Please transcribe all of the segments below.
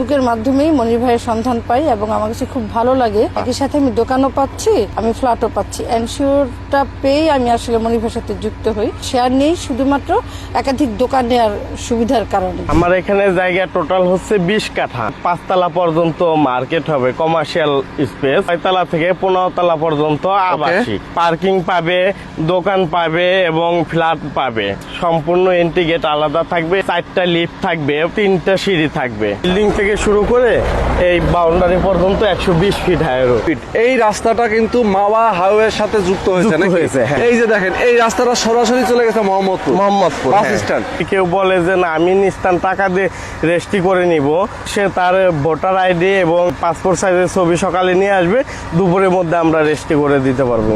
ফেসবুকের মাধ্যমেই মনির ভাইয়ের সন্ধান পাই এবং আমার কাছে খুব ভালো লাগে। একই সাথে আমি দোকানও পাচ্ছি আমি ফ্ল্যাটও পাচ্ছি। এনশিওরটা পেয়ে আমি আসলে মনির ভাইয়ের সাথে যুক্ত হই। শেয়ার নেই শুধুমাত্র একাধিক দোকান নেওয়ার সুবিধার কারণে। আমার এখানে জায়গা টোটাল হচ্ছে বিশ কাঠা। পাঁচতলা পর্যন্ত মার্কেট হবে কমার্শিয়াল স্পেস ছয়তলা থেকে পনেরো তলা পর্যন্ত আবাসিক। পার্কিং পাবে দোকান পাবে এবং ফ্ল্যাট পাবে। সম্পূর্ণ এন্ট্রি গেট আলাদা থাকবে চারটা লিফট থাকবে তিনটা সিঁড়ি থাকবে। বিল্ডিং থেকে শুরু করে এই বাউন্ডারি পর্যন্ত একশো বিশ ফিট হায়ার এই রাস্তাটা কিন্তু মাওয়া হাইওয়ের সাথে যুক্ত হয়েছে হয়েছে, হ্যাঁ। এই যে দেখেন এই রাস্তাটা সরাসরি চলে গেছে মোহাম্মদপুর। মোহাম্মদপুর বাস হ্যাঁ। স্ট্যান্ড। কেউ বলে যে না আমি নিস্তান টাকা দিয়ে রেজিস্ট্রি করে নিব। সে তার ভোটার আইডি এবং পাসপোর্ট সাইজের ছবি সকালে নিয়ে আসবে। দুপুরের মধ্যে আমরা রেজিস্ট্রি করে দিতে পারব।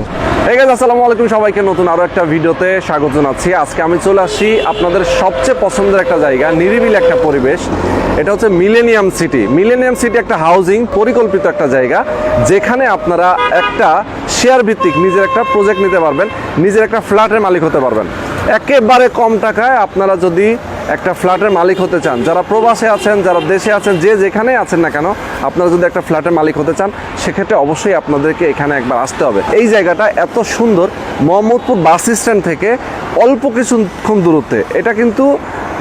এই গাছ আসসালামু আলাইকুম সবাইকে। নতুন আরও একটা ভিডিওতে স্বাগত জানাচ্ছি। আজকে আমি চলে আসি আপনাদের সবচেয়ে পছন্দের একটা জায়গা নিরিবিল একটা পরিবেশ। এটা হচ্ছে মিলেনিয়াম সিটি মিলেনিয়াম সিটি একটা হাউজিং পরিকল্পিত একটা জায়গা, যেখানে আপনারা একটা শেয়ার ভিত্তিক নিজের একটা প্রজেক্ট নিতে পারবেন, নিজের একটা ফ্ল্যাটের মালিক হতে পারবেন। একেবারে কম টাকায় আপনারা যদি একটা ফ্ল্যাটের মালিক হতে চান, যারা প্রবাসে আছেন, যারা দেশে আছেন, যে যেখানে আছেন না কেন, আপনারা যদি একটা ফ্ল্যাটের মালিক হতে চান, সেক্ষেত্রে অবশ্যই আপনাদেরকে এখানে একবার আসতে হবে। এই জায়গাটা এত সুন্দর, মোহাম্মদপুর বাস স্ট্যান্ড থেকে অল্প কিছুক্ষণ দূরত্বে। এটা কিন্তু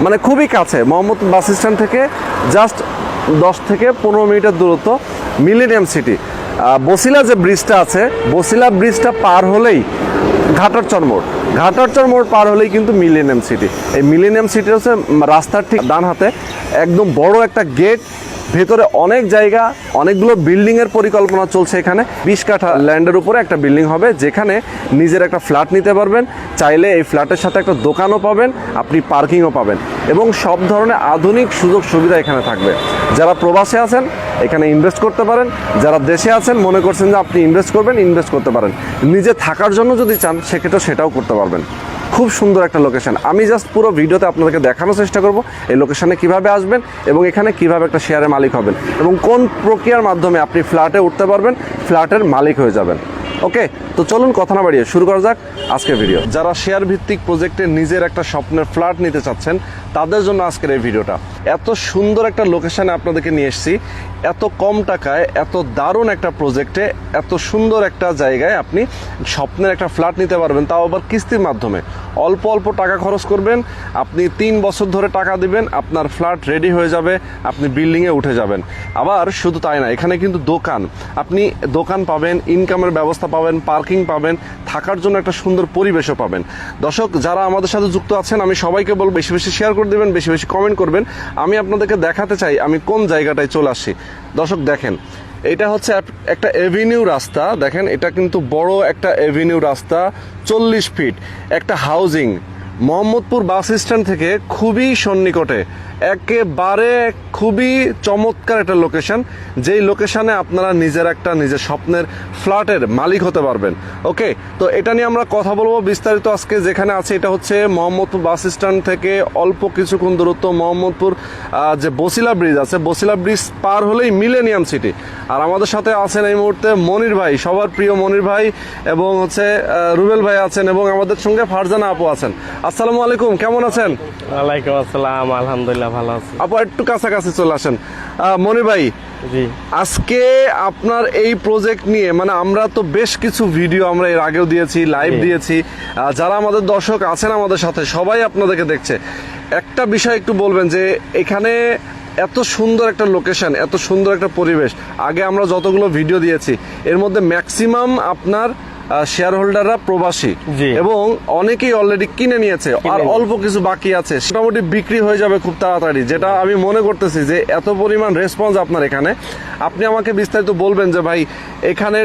মানে খুবই কাছে, মোহাম্মদ বাস স্ট্যান্ড থেকে জাস্ট দশ থেকে পনেরো মিনিটের দূরত্ব, মিলেনিয়াম সিটি। বসিলা যে ব্রিজটা আছে, বসিলা ব্রিজটা পার হলেই ঘাটারচর মোড় ঘাটারচর মোড় পার হলেই কিন্তু মিলেনিয়াম সিটি। এই মিলেনিয়াম সিটি হচ্ছে রাস্তার ঠিক ডান হাতে, একদম বড় একটা গেট ভেতরে অনেক জায়গা, অনেকগুলো বিল্ডিং এর পরিকল্পনা চলছে এখানে। বিশ কাঠা ল্যান্ডের উপরে একটা বিল্ডিং হবে, যেখানে নিজের একটা ফ্ল্যাট নিতে পারবেন। চাইলে এই ফ্ল্যাটের সাথে একটা দোকানও পাবেন, আপনি পার্কিংও পাবেন। এবং সব ধরনের আধুনিক সুযোগ সুবিধা এখানে থাকবে। যারা প্রবাসে আছেন, এখানে ইনভেস্ট করতে পারেন। যারা দেশে আছেন, মনে করছেন যে আপনি ইনভেস্ট করবেন ইনভেস্ট করতে পারেন। নিজে থাকার জন্য যদি চান, সেক্ষেত্রে সেটাও করতে পারবেন। খুব সুন্দর একটা লোকেশান আমি জাস্ট পুরো ভিডিওতে আপনাদেরকে দেখানোর চেষ্টা করব এই লোকেশানে কীভাবে আসবেন এবং এখানে কীভাবে একটা শেয়ারের মালিক হবেন এবং কোন প্রক্রিয়ার মাধ্যমে আপনি ফ্ল্যাটে উঠতে পারবেন ফ্ল্যাটের মালিক হয়ে যাবেন। ওকে, তো চলুন কথা না বাড়িয়ে শুরু করা যাক আজকের ভিডিও যারা শেয়ার ভিত্তিক প্রজেক্টে নিজের একটা স্বপ্নের ফ্ল্যাট নিতে চাচ্ছেন, তাদের জন্য আজকের এই ভিডিওটা এত সুন্দর একটা লোকেশানে আপনাদেরকে নিয়ে এসেছি, এত কম টাকায়, এত দারুণ একটা প্রজেক্টে এত সুন্দর একটা জায়গায় আপনি স্বপ্নের একটা ফ্ল্যাট নিতে পারবেন, তাও আবার কিস্তির মাধ্যমে। অল্প অল্প টাকা খরচ করবেন, আপনি তিন বছর ধরে টাকা দিবেন, আপনার ফ্ল্যাট রেডি হয়ে যাবে, আপনি বিল্ডিংয়ে উঠে যাবেন। আবার শুধু তাই না, এখানে কিন্তু দোকান। আপনি দোকান পাবেন ইনকামের ব্যবস্থা পাবেন, পার্কিং পাবেন, থাকার জন্য একটা সুন্দর পরিবেশও পাবেন। দর্শক, যারা আমাদের সাথে যুক্ত আছেন, আমি সবাইকে বলব, বেশি বেশি শেয়ার করে দেবেন, বেশি বেশি কমেন্ট করবেন। আমি আপনাদেরকে দেখাতে চাই, আমি কোন জায়গাটায় চলে আসি দর্শক, দেখেন, এটা হচ্ছে একটা এভিনিউ রাস্তা। দেখেন, এটা কিন্তু বড় একটা এভিনিউ রাস্তা, চল্লিশ ফিট একটা হাউজিং মোহাম্মদপুর বাস স্ট্যান্ড থেকে খুবই সন্নিকটে। একেবারে খুবই চমৎকার একটা লোকেশন যেই লোকেশনে আপনারা নিজের একটা নিজের স্বপ্নের ফ্ল্যাটের মালিক হতে পারবেন। ওকে তো এটা নিয়ে আমরা কথা বলব বিস্তারিত আজকে। যেখানে আছে এটা হচ্ছে মোহাম্মদপুর বাস স্ট্যান্ড থেকে অল্প কিছুক্ষণ দূরত্ব মোহাম্মদপুর যে বসিলা ব্রিজ আছে, বসিলা ব্রিজ পার হলেই মিলেনিয়াম সিটি। আর আমাদের সাথে আছেন এই মুহূর্তে মনির ভাই, সবার প্রিয় মনির ভাই এবং হচ্ছে রুবেল ভাই আছেন এবং আমাদের সঙ্গে ফারজানা আপু আছেন। আসসালামু আলাইকুম, কেমন আছেন? ওয়ালাইকুম আসসালাম, আলহামদুলিল্লাহ ভালো আছি। আপু একটু কাছাকাছি চলে আসেন। মনির ভাই জি। আজকে আপনার এই প্রজেক্ট নিয়ে মানে আমরা তো বেশ কিছু ভিডিও আমরা এর আগেও দিয়েছি লাইভ দিয়েছি। যারা আমাদের দর্শক আছেন আমাদের সাথে সবাই আপনাদেরকে দেখছে। একটা বিষয় একটু বলবেন যে এখানে এত সুন্দর একটা লোকেশন এত সুন্দর একটা পরিবেশ। আগে আমরা যতগুলো ভিডিও দিয়েছি এর মধ্যে ম্যাক্সিমাম আপনার শেয়ার হোল্ডাররা প্রবাসী। এবং অনেকেই অলরেডি কিনে নিয়েছে আর অল্প কিছু বাকি আছে। মোটামুটি বিক্রি হয়ে যাবে খুব তাড়াতাড়ি যেটা আমি মনে করতেছি যে এত পরিমাণ রেসপন্স আপনার এখানে। আপনি আমাকে বিস্তারিত বলবেন যে ভাই এখানে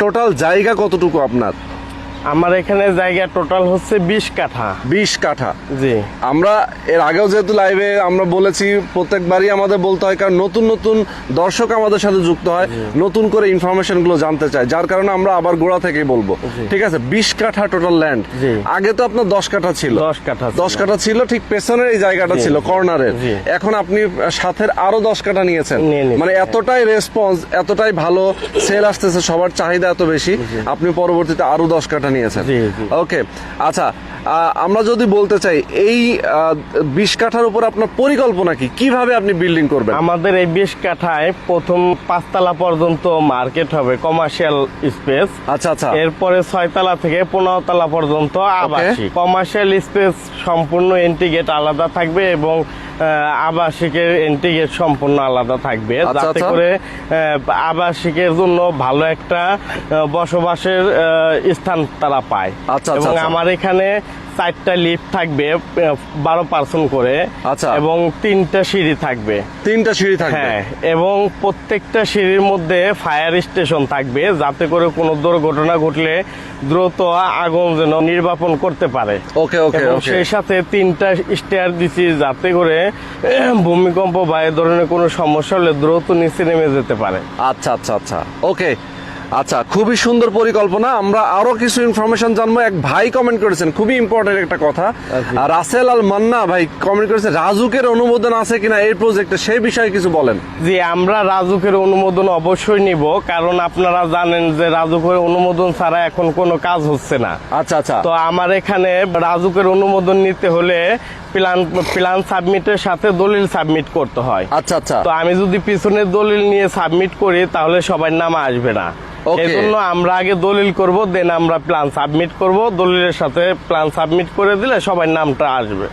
টোটাল জায়গা কতটুকু আপনার? আমার এখানে জায়গা টোটাল হচ্ছে বিশ কাঠা। বিশ কাঠা। জি। আমরা এর আগেও যেহেতু লাইভে আমরা বলেছি প্রত্যেকবারই আমাদের বলতে হয় কারণ নতুন নতুন দর্শক আমাদের সাথে যুক্ত হয় নতুন করে ইনফরমেশনগুলো জানতে চায় যার কারণে আমরা আবার গোড়া থেকেই বলব। ঠিক আছে? বিশ কাঠা টোটাল ল্যান্ড আগে তো আপনার দশ কাঠা ছিল। দশ কাঠা দশ কাঠা ছিল ঠিক পেছনের এই জায়গাটা ছিল কর্নারের এখন আপনি সাথের আরও দশ কাঠা নিয়েছেন। মানে এতটাই রেসপন্স এতটাই ভালো সেল আসতেছে সবার চাহিদা এত বেশি। আপনি পরবর্তীতে আরও দশ কাঠা কাঠা নিয়েছেন। ওকে আচ্ছা আমরা যদি বলতে চাই এই বিশ কাঠার উপর আপনার পরিকল্পনা কি? কীভাবে আপনি বিল্ডিং করবেন? আমাদের এই বিশ কাঠায় প্রথম পাঁচতলা পর্যন্ত মার্কেট হবে কমার্শিয়াল স্পেস। আচ্ছা আচ্ছা। এরপরে ছয়তলা থেকে পনেরো তলা পর্যন্ত আবাসিক। কমার্শিয়াল স্পেস সম্পূর্ণ এন্ট্রি গেট আলাদা থাকবে এবং আবাসিকের এন্ট্রিগেট সম্পূর্ণ আলাদা থাকবে আচ্ছা, যাতে আচ্ছা। করে আহ, আবাসিকের জন্য ভালো একটা বসবাসের স্থান তারা পায় আচ্ছা, এবং। আমার এখানে চারটা লিফট থাকবে বারো পার্সেন্ট করে আচ্ছা। এবং তিনটা সিঁড়ি থাকবে। তিনটা সিঁড়ি থাকবে? হ্যাঁ এবং প্রত্যেকটা সিঁড়ির মধ্যে ফায়ার স্টেশন থাকবে যাতে করে কোনো দুর্ঘটনা ঘটলে দ্রুত আগুন যেন নির্বাপন করতে পারে। ওকে ওকে সেই সাথে তিনটা স্টেয়ার দিছি যাতে করে ভূমিকম্প বা এ ধরনের কোনো সমস্যা হলে দ্রুত নিচে নেমে যেতে পারে। আচ্ছা আচ্ছা আচ্ছা। ওকে আচ্ছা খুবই সুন্দর পরিকল্পনা। আমরা আরও কিছু ইনফরমেশন জানব। এক ভাই কমেন্ট করেছেন খুবই ইম্পর্টেন্ট একটা কথা। রাসেল আল মান্না ভাই কমেন্ট করেছেন রাজুকের অনুমোদন আছে কিনা এই প্রজেক্টে সেই বিষয়ে কিছু বলেন। জি আমরা রাজুকের অনুমোদন অবশ্যই নিব কারণ আপনারা জানেন যে রাজুকের অনুমোদন ছাড়া এখন কোনো কাজ হচ্ছে না। আচ্ছা আচ্ছা। তো আমার এখানে রাজুকের অনুমোদন নিতে হলে প্ল্যান প্ল্যান সাবমিটের সাথে দলিল সাবমিট করতে হয়। আচ্ছা আচ্ছা। তো আমি যদি পিছনের দলিল নিয়ে সাবমিট করি তাহলে সবার নাম আসবে না। এজন্য এই জন্য আমরা আগে দলিল করব দেন আমরা প্ল্যান সাবমিট করব। দলিলের সাথে প্ল্যান সাবমিট করে দিলে সবার নামটা আসবে।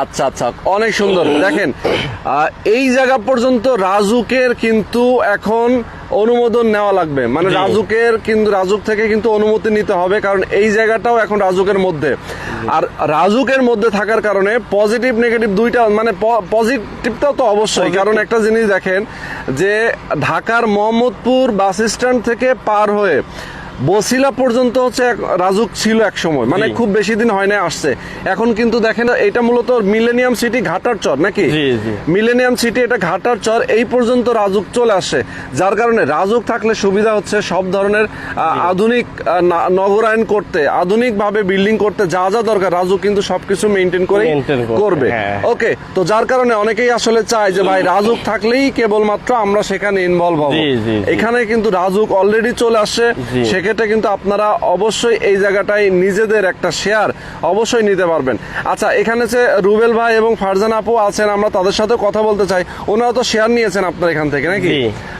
আচ্ছা আচ্ছা অনেক সুন্দর। দেখেন এই জায়গা পর্যন্ত রাজুকের কিন্তু এখন অনুমোদন নেওয়া লাগবে। মানে রাজুকের কিন্তু রাজুক থেকে কিন্তু অনুমতি নিতে হবে কারণ এই জায়গাটাও এখন রাজুকের মধ্যে। আর রাজুকের মধ্যে থাকার কারণে পজিটিভ নেগেটিভ দুইটা মানে পজিটিভটাও তো অবশ্যই। কারণ একটা জিনিস দেখেন যে ঢাকার মোহাম্মদপুর বাস স্ট্যান্ড থেকে পার হয়ে বসিলা পর্যন্ত হচ্ছে এক- রাজুক ছিল এক সময় মানে খুব বেশি দিন হয় না আসছে এখন কিন্তু দেখেন এটা মূলত মিলেনিয়াম সিটি ঘাটার চর নাকি। মিলেনিয়াম সিটি এটা ঘাটার চর এই পর্যন্ত রাজুক চলে আসে যার কারণে রাজুক থাকলে সুবিধা হচ্ছে সব ধরনের আধুনিক নগরায়ন করতে আধুনিক ভাবে বিল্ডিং করতে যা যা দরকার রাজুক কিন্তু সবকিছু মেনটেন করে করবে, করবে হ্যাঁ। ওকে তো যার কারণে অনেকেই আসলে চায় যে ভাই রাজুক থাকলেই কেবলমাত্র আমরা সেখানে ইনভলভ হব। এখানে কিন্তু রাজুক অলরেডি চলে আসছে জি। সেক্ষেত্রে কিন্তু আপনারা অবশ্যই এই জায়গাটায় নিজেদের একটা শেয়ার অবশ্যই নিতে পারবেন। আচ্ছা এখানে যে রুবেল ভাই এবং ফারজান আপু আছেন আমরা তাদের সাথে কথা বলতে চাই। ওনারা তো শেয়ার নিয়েছেন আপনার এখান থেকে নাকি?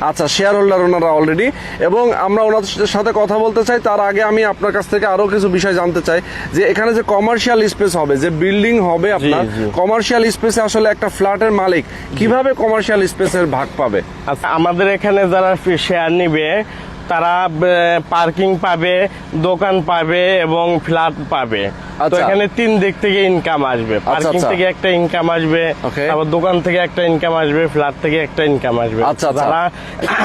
আচ্ছা শেয়ার হোল্ডার ওনারা অলরেডি এবং আমরা ওনাদের সাথে কথা বলতে চাই তার আগে আমি আপনার কাছ থেকে আরও কিছু বিষয় জানতে চাই যে এখানে যে কমার্শিয়াল স্পেস হবে যে বিল্ডিং হবে আপনার কমার্শিয়াল স্পেসে আসলে একটা ফ্ল্যাটের মালিক কীভাবে কমার্শিয়াল স্পেসের ভাগ পাবে? আচ্ছা আমাদের এখানে যারা শেয়ার নিবে তারা পার্কিং পাবে দোকান পাবে এবং ফ্ল্যাট পাবে তো আচ্ছা। এখানে তিন দিক থেকে ইনকাম আসবে পার্কিং আচ্ছা। থেকে একটা ইনকাম আসবে. তারপর দোকান থেকে একটা ইনকাম আসবে ফ্ল্যাট থেকে একটা ইনকাম আসবে আচ্ছা, আচ্ছা। যারা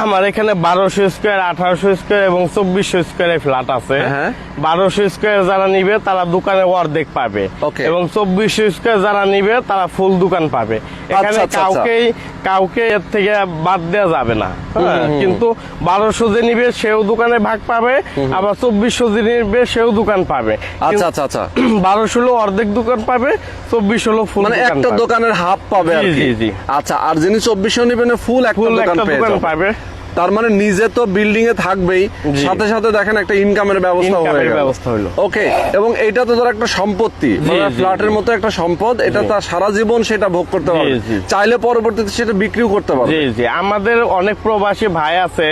আমার এখানে বারোশো স্কোয়ার আঠারোশো স্কোয়ার এবং চব্বিশশো স্কোয়ারের ফ্ল্যাট আছে হ্যাঁ। বারোশো স্কোয়ার যারা নিবে তারা দোকানে অর্ধেক পাবে এবং চব্বিশশো স্কোয়ার যারা নিবে তারা ফুল দোকান পাবে এখানে আচ্ছা, আচ্ছা। কাউকেই কাউকে এর থেকে বাদ দেওয়া যাবে না হ্যাঁ, কিন্তু বারোশো যে নিবে সেও দোকানে ভাগ পাবে আবার চব্বিশশো নিবে সেও দোকান পাবে। আচ্ছা আচ্ছা আচ্ছা। বারো ষোলো অর্ধেক দোকান পাবে চব্বিশ ষোলো ফুল মানে একটা দোকানের হাফ পাবে জি। আচ্ছা আর যিনি চব্বিশশো নিবেন ফুল একটা দোকান পাবে। তার মানে নিজে তো বিল্ডিং এ থাকবেই। সাথে সাথে দেখেন একটা ইনকামের ব্যবস্থা হয়ে গেল। ব্যবস্থা হলো। ওকে এবং এটা তো ধর একটা সম্পত্তি। ফ্ল্যাটের মতো একটা সম্পদ এটা তার সারা জীবন সেটা ভোগ করতে পারবে। চাইলে পরবর্তীতে সেটা বিক্রিও করতে পারবে। জি জি। আমাদের অনেক প্রবাসী ভাই আছে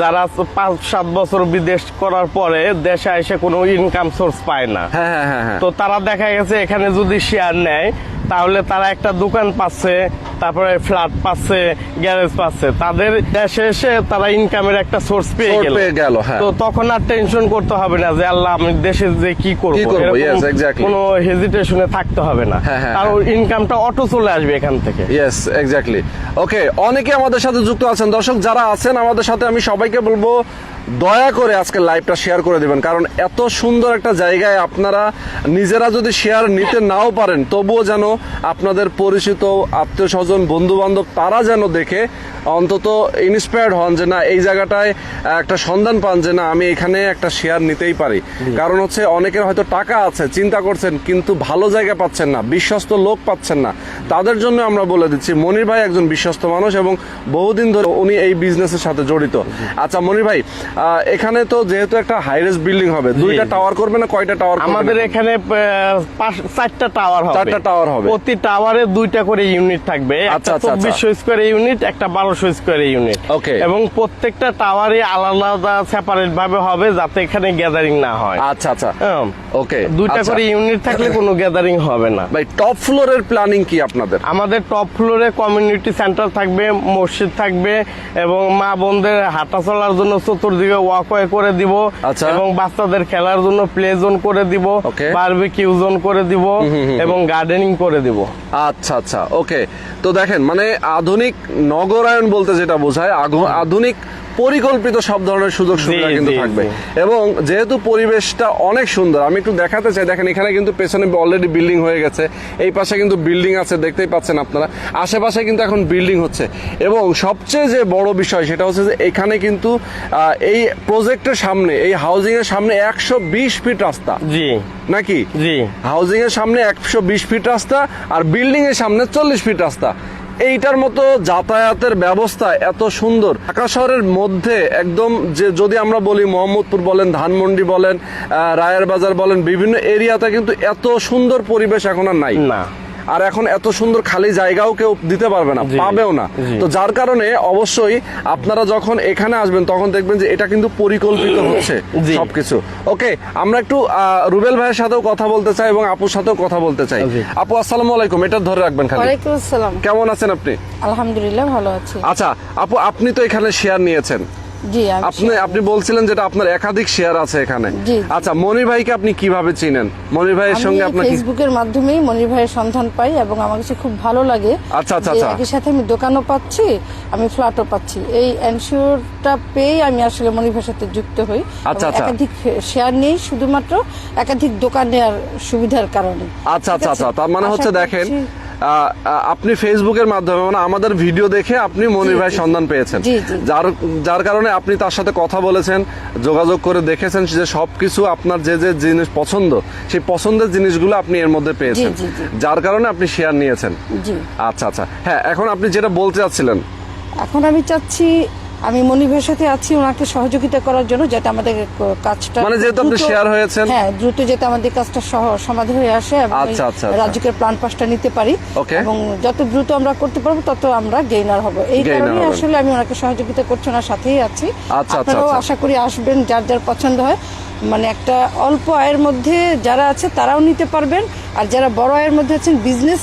যারা পাঁচ সাত বছর বিদেশ করার পরে দেশে এসে কোনো ইনকাম সোর্স পায় না। হ্যাঁ হ্যাঁ হ্যাঁ তো তারা দেখা গেছে এখানে যদি শেয়ার নেয় তাহলে তারা একটা দোকান পাচ্ছে তারপরে ফ্ল্যাট পাচ্ছে গ্যারেজ পাচ্ছে। তাদের দেশে এসে তারা ইনকামের একটা সোর্স পেয়ে গেল। পেয়ে গেল, হ্যাঁ। তো তখন আর টেনশন করতে হবে না যে আল্লাহ আমি দেশে যে কি করব. কোনো হেজিটেশনে থাকতে হবে না। হ্যাঁ, হ্যাঁ, কারণ ইনকামটা অটো চলে আসবে এখান থেকে। ইয়েস এক্স্যাক্টলি ওকে অনেকে আমাদের সাথে যুক্ত আছেন। দর্শক যারা আছেন আমাদের সাথে আমি সবাইকে বলব দয়া করে আজকে লাইভটা শেয়ার করে দিবেন। কারণ এত সুন্দর একটা জায়গায় আপনারা নিজেরা যদি শেয়ার নিতে নাও পারেন তবুও যেন আপনাদের পরিচিত আত্মীয় স্বজন বন্ধু বান্ধব তারা যেন দেখে অন্তত ইন্সপায়ার্ড হন যে না এই জায়গাটায় একটা সন্ধান পান যে না আমি এখানে একটা শেয়ার নিতেই পারি। কারণ হচ্ছে অনেকের হয়তো টাকা আছে চিন্তা করছেন কিন্তু ভালো জায়গা পাচ্ছেন না বিশ্বস্ত লোক পাচ্ছেন না। তাদের জন্য আমরা বলে দিচ্ছি মনির ভাই একজন বিশ্বস্ত মানুষ এবং বহুদিন ধরে উনি এই বিজনেসের সাথে জড়িত। আচ্ছা মনির ভাই আহ, এখানে তো যেহেতু একটা হাইরেস বিল্ডিং হবে দুইটা টাওয়ার করবে না কয়টা টাওয়ার আমাদের এখানে চারটা টাওয়ার হবে। চারটা tower হবে। প্রতি টাওয়ারে দুইটা করে ইউনিট থাকবে। একটা আচ্ছা, আচ্ছা। চব্বিশশো স্কোয়ার ইউনিট একটা বারোশো স্কোয়ার ইউনিট Okay. এবং প্রত্যেকটা টাওয়ারে আলাদা সেপারেট ভাবে হবে যাতে এখানে গ্যাদারিং না হয় আচ্ছা আচ্ছা হ্যাঁ। ওকে দুইটা করে ইউনিট থাকলে কোনো গ্যাদারিং হবে না ভাই টপ ফ্লোরের প্ল্যানিং কি আপনাদের আমাদের টপ ফ্লোরে কমিউনিটি সেন্টার থাকবে মসজিদ থাকবে এবং মা বোনদের হাঁটা চলার জন্য চতুর্দিকে ওয়াকওয়ে করে দিব আচ্ছা। এবং বাচ্চাদের খেলার জন্য প্লে জোন করে দিব. বারবিকিউ জোন করে দিব এবং গার্ডেনিং করে দিব আচ্ছা আচ্ছা ওকে তো দেখেন মানে আধুনিক নগরায়ন বলতে যেটা বোঝায় আধুনিক পরিকল্পিত সব ধরনের সুযোগ সুবিধা কিন্তু থাকবে। এবং যেহেতু পরিবেশটা অনেক সুন্দর আমি একটু দেখাতে চাই দেখেন এখানে কিন্তু পেছনে অলরেডি বিল্ডিং হয়ে গেছে। এই পাশে কিন্তু বিল্ডিং আছে দেখতেই পাচ্ছেন আপনারা। আশেপাশে কিন্তু এখন বিল্ডিং হচ্ছে। এবং সবচেয়ে যে বড় বিষয় সেটা হচ্ছে যে এখানে কিন্তু এই প্রজেক্টের সামনে এই হাউজিং এর সামনে একশো বিশ ফিট রাস্তা। জি। নাকি? জি। হাউজিং এর সামনে একশো বিশ ফিট রাস্তা আর বিল্ডিং এর সামনে চল্লিশ ফিট রাস্তা। এইটার মতো যাতায়াতের ব্যবস্থা এত সুন্দর। ঢাকা শহরের মধ্যে একদম যে যদি আমরা বলি মোহাম্মদপুর বলেন, ধানমন্ডি বলেন রায়ের বাজার বলেন, বিভিন্ন এরিয়াতে কিন্তু এত সুন্দর পরিবেশ এখন আর নাই। না। আর এখন এত সুন্দর খালি জায়গাও কেউ দিতে পারবে না পাবেও না। তো যার কারণে অবশ্যই আপনারা যখন এখানে আসবেন তখন দেখবেন যে এটা কিন্তু পরিকল্পিত হচ্ছে সবকিছু। ওকে আমরা একটু আহ, রুবেল ভাইয়ের সাথেও কথা বলতে চাই এবং আপুর সাথেও কথা বলতে চাই। আপু আসসালামু আলাইকুম এটা ধরে রাখবেন খালি। ওয়ালাইকুম আসসালাম। কেমন আছেন আপনি? আলহামদুলিল্লাহ ভালো আছি। আচ্ছা আপু আপনি তো এখানে শেয়ার নিয়েছেন। আপনি আপনি বলছিলেন যেটা আপনার একাধিক শেয়ার আছে এখানে। আচ্ছা মনির ভাইকে আপনি কীভাবে চিনেন মনির ভাইয়ের সঙ্গে আপনার ফেসবুকের মাধ্যমেই মনির ভাইয়ের সন্ধান পাই এবং আমার কাছে খুব ভালো লাগে আচ্ছা, আচ্ছা, আচ্ছা। একই সাথে আমি দোকানও পাচ্ছি আমি ফ্ল্যাটও পাচ্ছি এই এনশিওরটা পেয়ে আমি আসলে মনির ভাইয়ের সাথে যুক্ত হই আচ্ছা, আচ্ছা। একাধিক শেয়ার নেই শুধুমাত্র একাধিক দোকান নেওয়ার সুবিধার কারণে আচ্ছা আচ্ছা আচ্ছা তার মানে হচ্ছে দেখেন আপনি ফেসবুকের মাধ্যমে মানে আমাদের ভিডিও দেখে আপনি মনির ভাই সন্ধান পেয়েছেন। যার যার কারণে আপনি তার সাথে কথা বলেছেন যোগাযোগ করে দেখেছেন যে সব কিছু আপনার যে যে জিনিস পছন্দ সেই পছন্দের জিনিসগুলো আপনি এর মধ্যে পেয়েছেন। যার কারণে আপনি শেয়ার নিয়েছেন। আচ্ছা আচ্ছা। হ্যাঁ এখন আপনি যেটা বলতে চাচ্ছিলেন। এখন আমি চাচ্ছি আমি ভাইয়ের সাথে আছি ওনাকে সহযোগিতা করার জন্য যাতে আমাদের কাজটা মানে যেহেতু আপনি share হয়েছেন। হ্যাঁ দ্রুত যাতে আমাদের কাজটা সহ- সমাধান হয়ে আসে এবং আচ্ছা, আচ্ছা, আচ্ছা। রাজুকের প্ল্যান পাসটা নিতে পারি। এবং যত দ্রুত আমরা করতে পারব তত আমরা গেইনার হব। এই কারণে আসলে আমি ওনাকে সহযোগিতা করছি ওনার সাথেই আছি। আপনারাও। আশা করি আসবেন যার যার পছন্দ হয়। মানে একটা অল্প আয়ের মধ্যে যারা আছে তারাও নিতে পারবেন। আর যারা বড় আয়ের মধ্যে আছেন বিজনেস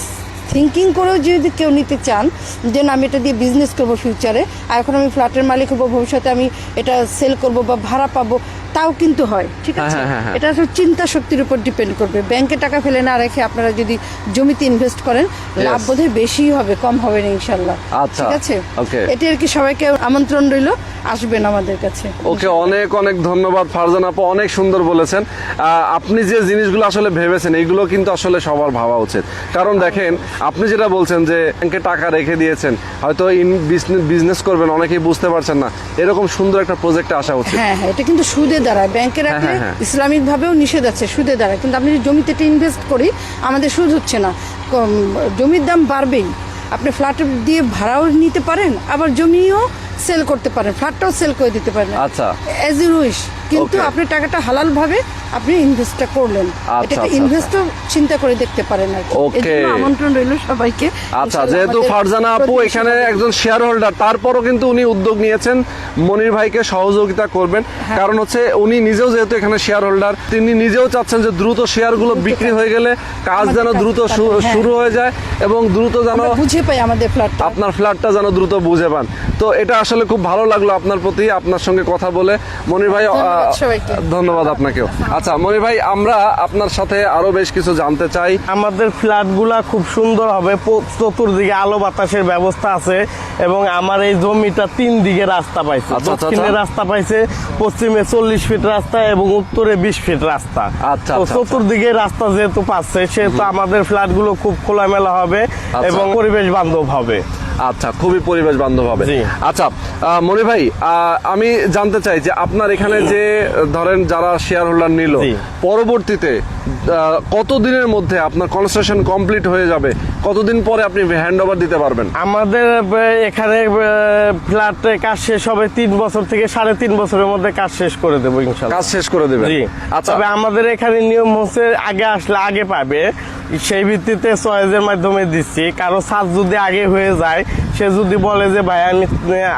থিঙ্কিং করেও যদি কেউ নিতে চান যে আমি এটা দিয়ে বিজনেস করব ফিউচারে আর এখন আমি ফ্ল্যাটের মালিক হব, ভবিষ্যতে আমি এটা সেল করব বা ভাড়া পাবো। তাও কিন্তু হয় ঠিক হ্যাঁ, আছে? হ্যাঁ, হ্যাঁ। এটা আসলে চিন্তা শক্তির উপর ডিপেন্ড করবে। ব্যাংকে টাকা ফেলে না রেখে আপনারা যদি জমিতে ইনভেস্ট করেন লাভ বোধহয় বেশি হবে কম হবে না ইনশাল্লাহ। আচ্ছা, ঠিক আছে? এটি আর কি সবাইকে আমন্ত্রণ রইল আসবেন আমাদের কাছে। ওকে অনেক অনেক ধন্যবাদ ফারজান আপু অনেক সুন্দর বলেছেন। আপনি যে জিনিসগুলো আসলে ভেবেছেন এগুলো কিন্তু আসলে সবার ভাবা উচিত। কারণ দেখেন আপনি যেটা বলছেন যে ব্যাংকে টাকা রেখে দিয়েছেন হয়তো ইন বিজনেস করবেন অনেকেই বুঝতে পারছেন না। এরকম সুন্দর একটা প্রজেক্টে আসা উচিত। হ্যাঁ এটা কিন্তু সুদে দাঁড়ায়। ব্যাংকে রাখলে হ্যাঁ, হ্যাঁ। ইসলামিক ভাবেও নিষেধ আছে সুদে দাঁড়ায়। কিন্তু আপনি যদি জমিতে ইনভেস্ট করি আমাদের সুদ হচ্ছে না। জমির দাম বাড়বেই। আপনি ফ্ল্যাট দিয়ে ভাড়াও নিতে পারেন আবার জমিও সেল করতে পারেন। ফ্ল্যাটটাও সেল করে দিতে পারেন। আচ্ছা। এজ ইউ উইশ কিন্তু. আপনি টাকাটা হালাল ভাবে আপনি ইনভেস্টটা করলেন আচ্ছা, এটাকে আচ্ছা, ইনভেস্টও চিন্তা করে দেখতে পারেন আর কি। Okay. এজন্য আমন্ত্রণ রইল সবাইকে আচ্ছা যেহেতু ফারজানা আপু এখানে একজন শেয়ার হোল্ডার তারপরও কিন্তু উনি উদ্যোগ নিয়েছেন মনির ভাইকে সহযোগিতা করবেন হ্যাঁ। কারণ হচ্ছে উনি নিজেও যেহেতু এখানে শেয়ার হোল্ডার তিনি নিজেও চাচ্ছেন যে দ্রুত শেয়ারগুলো বিক্রি হয়ে গেলে কাজ যেন দ্রুত হ্যাঁ। শুরু হয়ে যায় এবং দ্রুত যেন বুঝে পাই আমাদের ফ্ল্যাটটা আপনার ফ্ল্যাটটা যেন দ্রুত বুঝে পান তো এটা আসলে খুব ভালো লাগল আপনার প্রতি আপনার সঙ্গে কথা বলে মনির ভাই ধন্যবাদ। আপনাকেও। আচ্ছা মনির ভাই আমরা আপনার সাথে আরও বেশ কিছু জানতে চাই। আমাদের ফ্ল্যাটগুলা খুব সুন্দর হবে চতুর্দিকে আলো বাতাসের ব্যবস্থা আছে এবং আমার এই জমিটা তিন দিকে রাস্তা পাইছে। আচ্ছা, আচ্ছা, দক্ষিণে আচ্ছা। রাস্তা পাইছে পশ্চিমে চল্লিশ ফিট রাস্তা এবং উত্তরে বিশ ফিট রাস্তা। আচ্ছা, আচ্ছা, চতুর্দিকে রাস্তা যেহেতু পাচ্ছে সেহেতু আমাদের ফ্ল্যাটগুলো খুব খোলামেলা হবে এবং পরিবেশ বান্ধব হবে। আচ্ছা খুবই পরিবেশ বান্ধব হবে আচ্ছা আহ, মনি ভাই আহ, আমি জানতে চাই যে আপনার এখানে যে ধরেন যারা শেয়ার হোল্ডার নিল পরবর্তীতে কত দিনের মধ্যে আপনার কনস্ট্রাকশন কমপ্লিট হয়ে যাবে? কতদিন পরে আপনি হ্যান্ড ওভার দিতে পারবেন? আমাদের এখানে ফ্ল্যাটে কাজ শেষ হবে তিন বছর থেকে সাড়ে তিন বছরের মধ্যে কাজ শেষ করে দেবো ইনশাল্লাহ। কাজ শেষ করে দেবেন? জি। আচ্ছা। তবে আমাদের এখানে নিয়ম হচ্ছে আগে আসলে আগে পাবে। সেই ভিত্তিতে চয়েসের মাধ্যমে দিচ্ছি। কারও ছাদ যদি আগে হয়ে যায় সে যদি বলে যে ভাই আমি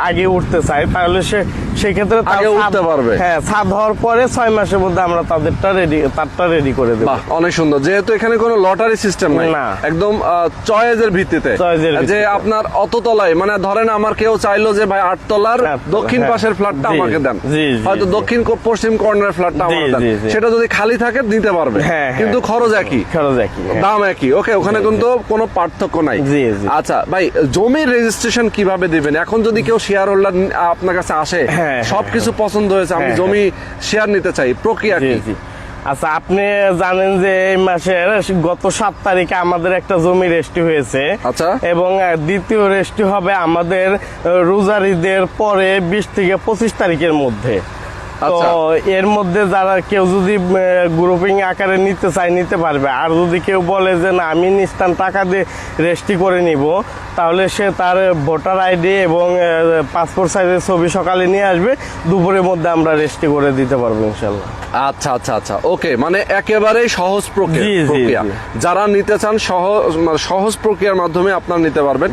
আগে উঠতে চাই তাহলে সে সেক্ষেত্রে আগে উঠতে পারবে। হ্যাঁ ছাদ হওয়ার পরে ছয় মাসের মধ্যে আমরা তাদেরটা রেডি তারটা রেডি করে দেবো। অনেক সুন্দর। যেহেতু এখানে কোনো লটারি সিস্টেম নাই না। একদম চয়েসের ভিত্তিতে। যে আপনার অত তলায় মানে ধরেন আমার কেউ চাইলো যে ভাই আট তলার দক্ষিণ হ্যাঁ। পাশের ফ্ল্যাটটা আমাকে দেন। হয়তো দক্ষিণ পশ্চিম কর্নার ফ্ল্যাটটা আমাকে দেন। সেটা যদি খালি থাকে দিতে পারবে। হ্যাঁ, হ্যাঁ, কিন্তু খরচ একই। খরচ একই। দাম একই। ওকে ওখানে কিন্তু কোনো পার্থক্য নাই। জি, জি। আচ্ছা ভাই জমির রেজিস্ট্রেশন কীভাবে দিবেন? এখন যদি কেউ শেয়ার হোল্ডার আপনার কাছে আসে হ্যাঁ, সবকিছু পছন্দ হয়েছে আমি হ্যাঁ, জমি শেয়ার নিতে চাই প্রক্রিয়া কি? আচ্ছা আপনি জানেন যে এই মাসের গত সাত তারিখে আমাদের একটা জমি রেস্টি হয়েছে। আচ্ছা। এবং দ্বিতীয় রেস্টি হবে আমাদের রোজারিদের পরে বিশ থেকে পঁচিশ তারিখের মধ্যে। তো আচ্ছা। এর মধ্যে যারা কেউ যদি গ্রুপিং আকারে নিতে চায়, নিতে পারবে। আর যদি কেউ বলে যে, না, আমি নিস্তান টাকা দিয়ে রেজিস্ট্রি করে নিব, তাহলে সে তার ভোটার আইডি এবং পাসপোর্ট সাইজের ছবি সকালে নিয়ে আসবে। দুপুরের মধ্যে আমরা রেস্টি করে দিতে পারব ইনশাল্লাহ আচ্ছা আচ্ছা আচ্ছা। ওকে মানে একেবারেই সহজ প্রক্রিয়া। যারা নিতে চান সহজ মানে সহজ প্রক্রিয়ার মাধ্যমে আপনারা নিতে পারবেন।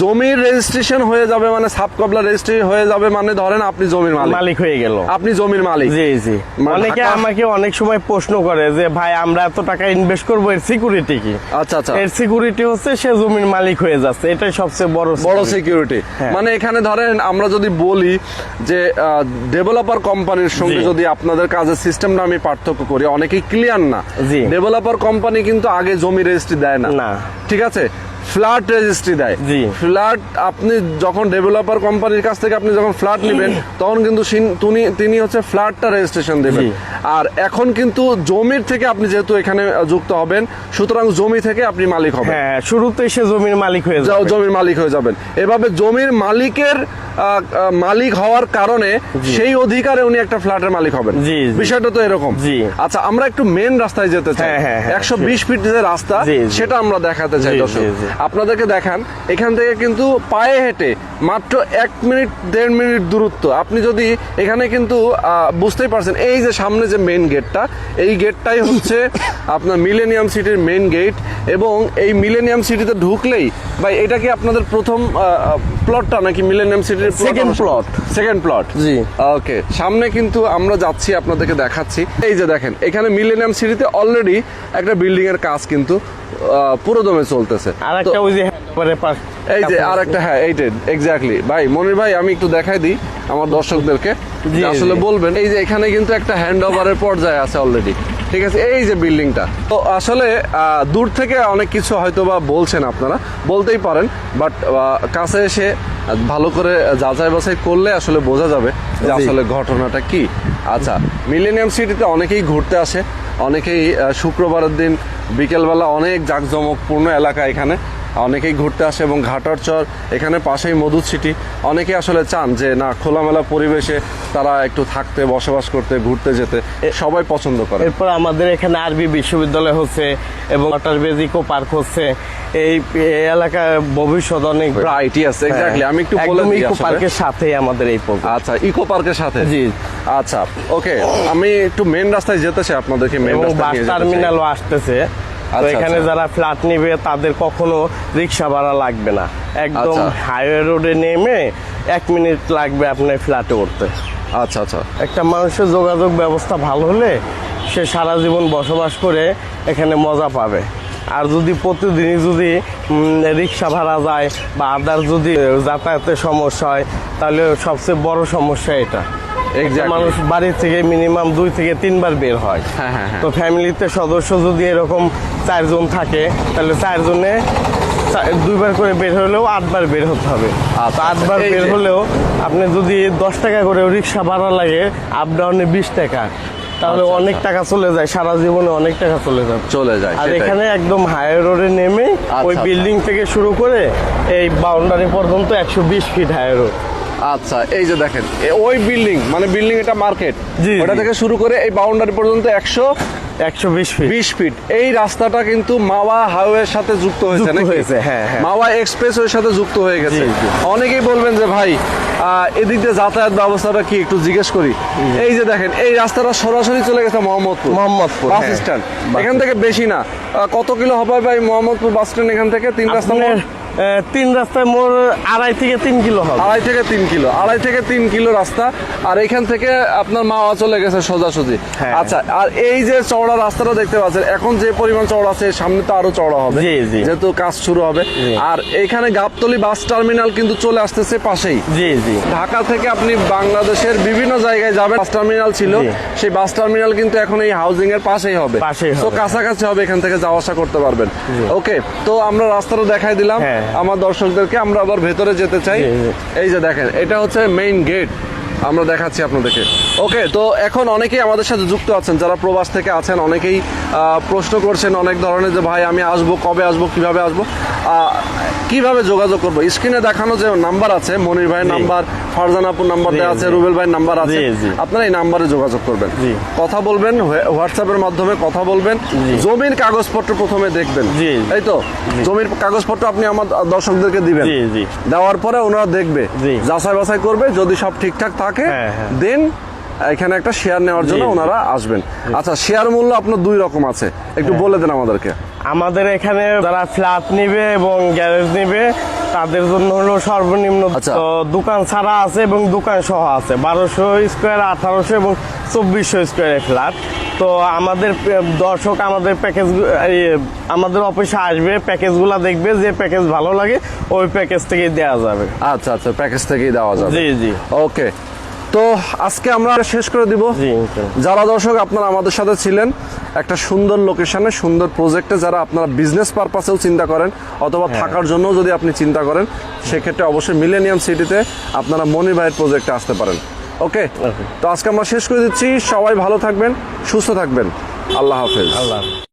জমির রেজিস্ট্রেশন হয়ে যাবে মানে সাব কবলা রেজিস্ট্রি হয়ে যাবে মানে ধরেন আপনি জমির মালিক। মালিক হয়ে গেল। আপনি জমির মালিক। জি জি। মানে অনেকে আমাকে অনেক সময় প্রশ্ন করে যে ভাই আমরা এত টাকা ইনভেস্ট করব এর সিকিউরিটি কি? আচ্ছা আচ্ছা। এর সিকিউরিটি হচ্ছে সে জমির মালিক হয়ে যাচ্ছে। এটাই সবচেয়ে বড় বড় সিকিউরিটি হ্যাঁ। মানে এখানে ধরেন আমরা যদি বলি যে ডেভেলপার কোম্পানির সঙ্গে যদি আপনাদের কাজের সিস্টেমটা আমি পার্থক্য করি অনেকেই ক্লিয়ার না। ডেভেলপার কোম্পানি কিন্তু আগে জমি রেজিস্ট্রি দেয় না না। ঠিক আছে ফ্ল্যাট রেজিস্ট্রি দেয়। জি। ফ্ল্যাট আপনি যখন ডেভেলপার কোম্পানির কাছ থেকে আপনি যখন ফ্ল্যাট নেবেন তখন কিন্তু সিন- তিনি তিনি হচ্ছে ফ্ল্যাটটা রেজিস্ট্রেশন দেবেন। আর এখন কিন্তু জমির থেকে আপনি যেহেতু এখানে যুক্ত হবেন সুতরাং জমি থেকে আপনি মালিক হবেন। হ্যাঁ শুরুতেই সে জমির মালিক হয়ে যাও যাবে। জমির মালিক হয়ে যাবেন। এভাবে জমির মালিকের মালিক হওয়ার কারণে সেই অধিকারে উনি একটা ফ্ল্যাটের মালিক হবেন। বিষয়টা তো এরকম। জি। আচ্ছা আমরা একটু মেন রাস্তায় যেতে চাই। হ্যাঁ, হ্যাঁ, হ্যাঁ, একশো বিশ ফিট যে রাস্তা। সেটা আমরা দেখাতে চাই দর্শক। আপনাদেরকে দেখান এখান থেকে কিন্তু পায়ে হেঁটে মাত্র এক মিনিট দেড় মিনিট দূরত্ব। আপনি যদি এখানে কিন্তু বুঝতেই পারছেন এই যে সামনে যে মেন গেটটা এই গেটটাই হচ্ছে আপনার মিলেনিয়াম সিটির মেন গেট এবং এই মিলেনিয়াম সিটিতে ঢুকলেই ভাই এটা কি আপনাদের প্রথম প্লটটা নাকি মিলেনিয়াম সিটির সেকেন্ড প্লট সেকেন্ড প্লট জি। ওকে সামনে কিন্তু আমরা যাচ্ছি আপনাদেরকে দেখাচ্ছি। এই যে দেখেন এখানে মিলেনিয়াম সিটিতে অলরেডি একটা বিল্ডিং এর কাজ কিন্তু পুরোদমে চলতেছে। আর একটা ওই যে এই যে আর একটা হ্যাঁ এক্স্যাক্টলি ভাই মনির ভাই আমি একটু দেখাই দিই আমার দর্শকদেরকে। আসলে বলবেন এই যে এখানে কিন্তু একটা হ্যান্ড ওভারের পর্যায়ে আছে অলরেডি ঠিক আছে এই যে বিল্ডিংটা তো আসলে দূর থেকে অনেক কিছু হয়তো বা বলছেন আপনারা বলতেই পারেন বাট কাছে এসে ভালো করে যাচাই বাছাই করলে আসলে বোঝা যাবে যে আসলে ঘটনাটা কি। আচ্ছা মিলেনিয়াম সিটিতে অনেকেই ঘুরতে আসে অনেকেই শুক্রবারের দিন বিকেলবেলা অনেক জাঁকজমকপূর্ণ এলাকা এখানে। অনেকেই ঘুরতে আসে এবং ঘাটার চর এখানে পাশেই মধুর সিটি অনেকে আসলে চান যে না খোলামেলা পরিবেশে তারা একটু থাকতে বসবাস করতে ঘুরতে যেতে। সবাই পছন্দ করে। এরপর আমাদের এখানে আরবি বিশ্ববিদ্যালয় হচ্ছে এবং ওয়াটার বেজিকো পার্ক হচ্ছে। এই এলাকার ভবিষ্যৎ অনেক রাইট আছে এক্স্যাক্টলি আমি একটু বলে দিই ইকো পার্কের সাথেই আমাদের এই আচ্ছা ইকো পার্কের সাথে? জি। আচ্ছা ওকে আমি একটু মেন রাস্তায় যেতে চাই আপনাদেরকে মেন রাস্তায় বাস যেতে চাই। টার্মিনালও আসতেছে। তো আচ্ছা, এখানে আচ্ছা। যারা ফ্ল্যাট নিবে তাদের কখনো রিক্সা ভাড়া লাগবে না একদম আচ্ছা। হাইওয়ে রোডে নেমে এক মিনিট লাগবে আপনার ফ্ল্যাটে উঠতে আচ্ছা আচ্ছা একটা মানুষের যোগাযোগ ব্যবস্থা ভালো হলে সে সারা জীবন বসবাস করে এখানে মজা পাবে আর যদি প্রতিদিনই যদি রিক্সা ভাড়া যায় বা আদার যদি যাতায়াতের সমস্যা হয় তাহলে সবচেয়ে বড় সমস্যা এটা। মানুষ বাড়ি থেকে মিনিমাম দুই থেকে তিনবার বের হয়। হ্যাঁ, হ্যাঁ, হ্যাঁ। তো ফ্যামিলিতে সদস্য যদি এরকম চারজন থাকে তাহলে চারজনে দুইবার করে বের হলেও আটবার বের হতে হবে। আচ্ছা, আটবার বের হলেও আপনি যদি দশ টাকা করে রিক্সা ভাড়া লাগে আপ ডাউনে বিশ টাকা। তাহলে আচ্ছা, অনেক আচ্ছা। টাকা চলে যায় সারা জীবনে অনেক টাকা চলে যায়। চলে যায় আর এখানে একদম হাই রোডে নেমে ওই আচ্ছা। বিল্ডিং থেকে শুরু করে এই বাউন্ডারি পর্যন্ত একশো বিশ ফিট হাই রোড আচ্ছা এই যে দেখেন ওই বিল্ডিং মানে বিল্ডিং এটা মার্কেট জি, ওটা থেকে শুরু করে এই বাউন্ডারি পর্যন্ত একশো একশো বিশ ফিট বিশ ফিট এই রাস্তাটা কিন্তু মাওয়া হাইওয়ের সাথে যুক্ত হয়েছে নাকি? হ্যাঁ, হ্যাঁ। মাওয়া এক্সপ্রেসওয়ের সাথে যুক্ত হয়ে গেছে। অনেকেই বলবেন যে ভাই এদিক দিয়ে যাতায়াত ব্যবস্থাটা কি একটু জিজ্ঞেস করি? এই যে দেখেন এই রাস্তাটা সরাসরি চলে গেছে মোহাম্মদপুর। মোহাম্মদপুর, বাস হ্যাঁ। স্ট্যান্ড। এখান থেকে বেশি না। কত কিলো হবে ভাই মোহাম্মদপুর বাস স্ট্যান্ড এখান থেকে? তিন রাস্তা তিন রাস্তায় মোর আড়াই থেকে তিন কিলো হবে। আড়াই থেকে তিন কিলো আড়াই থেকে তিন কিলো রাস্তা। আর এখান থেকে আপনার মাওয়া চলে গেছে সোজাসুজি। হ্যাঁ। আচ্ছা আর এই যে চওড়া রাস্তাটা দেখতে পাচ্ছেন এখন যে পরিমাণ চওড়া আছে সামনে তো আরও চওড়া হবে। যেহেতু কাজ শুরু হবে। আর এখানে গাবতলি বাস টার্মিনাল কিন্তু চলে আসতেছে পাশেই। জি জি। ঢাকা থেকে আপনি বাংলাদেশের বিভিন্ন জায়গায় যাবেন বাস টার্মিনাল ছিল। সেই বাস টার্মিনাল কিন্তু এখন এই হাউজিং এর পাশেই হবে। তো কাছাকাছি হবে এখান থেকে যাওয়া আসা করতে পারবেন। ওকে তো আমরা রাস্তাটা দেখাই দিলাম। হ্যাঁ। আমার দর্শকদেরকে আমরা আবার ভেতরে যেতে চাই। এই যে দেখেন এটা হচ্ছে মেইন গেট আমরা দেখাচ্ছি আপনাদেরকে। ওকে তো এখন অনেকেই আমাদের সাথে যুক্ত আছেন যারা প্রবাস থেকে আছেন অনেকেই প্রশ্ন করছেন অনেক ধরনের যে ভাই আমি আসব কবে আসব কীভাবে আসব? কীভাবে যোগাযোগ করব? স্ক্রিনে দেখানো যে নাম্বার আছে মনির ভাইয়ের নাম্বার ফারজানাপুর নাম্বার দেওয়া আছে রুবেল ভাইয়ের নাম্বার আছে। আপনারা এই নাম্বারে যোগাযোগ করবেন। কথা বলবেন হোয়াটসঅ্যাপের মাধ্যমে কথা বলবেন। জমির কাগজপত্র প্রথমে দেখবেন। এই তো? জমির কাগজপত্র আপনি আমার দর্শকদেরকে দিবেন। দেওয়ার পরে ওনারা দেখবে। যাচাই বাছাই করবে যদি সব ঠিকঠাক থাকে হ্যাঁ, হ্যাঁ। দেন এখানে একটা শেয়ার নেওয়ার জন্য। ওনারা আসবেন। আচ্ছা শেয়ার মূল্য আপনার দুই রকম আছে। একটু হ্যাঁ। বলে দেন আমাদেরকে। আমাদের এখানে যারা ফ্ল্যাট নিবে এবং গ্যারেজ নিবে তাদের জন্য হলো সর্বনিম্ন আচ্ছা। দোকান ছাড়া আছে এবং দোকান সহ আছে। বারোশো স্কোয়ার আঠারোশো এবং চব্বিশশো স্কোয়ারের ফ্ল্যাট তো আমাদের দর্শক আমাদের প্যাকেজ আমাদের অফিসে আসবে প্যাকেজগুলো দেখবে যে প্যাকেজ ভালো লাগে ওই প্যাকেজ থেকেই দেওয়া যাবে। আচ্ছা আচ্ছা প্যাকেজ থেকেই দেওয়া যাবে। জি জি। ওকে তো আজকে আমরা শেষ করে দিব। যারা দর্শক আপনারা আমাদের সাথে ছিলেন একটা সুন্দর লোকেশনে সুন্দর প্রজেক্টে যারা আপনারা বিজনেস পারপাসেও চিন্তা করেন অথবা থাকার জন্য যদি আপনি চিন্তা করেন সেক্ষেত্রে অবশ্যই মিলেনিয়াম সিটিতে আপনারা মনি ভাইয়ের প্রজেক্টে আসতে পারেন। ওকে তো আজকে আমরা শেষ করে দিচ্ছি। সবাই ভালো থাকবেন সুস্থ থাকবেন। আল্লাহ হাফেজ। আল্লাহ।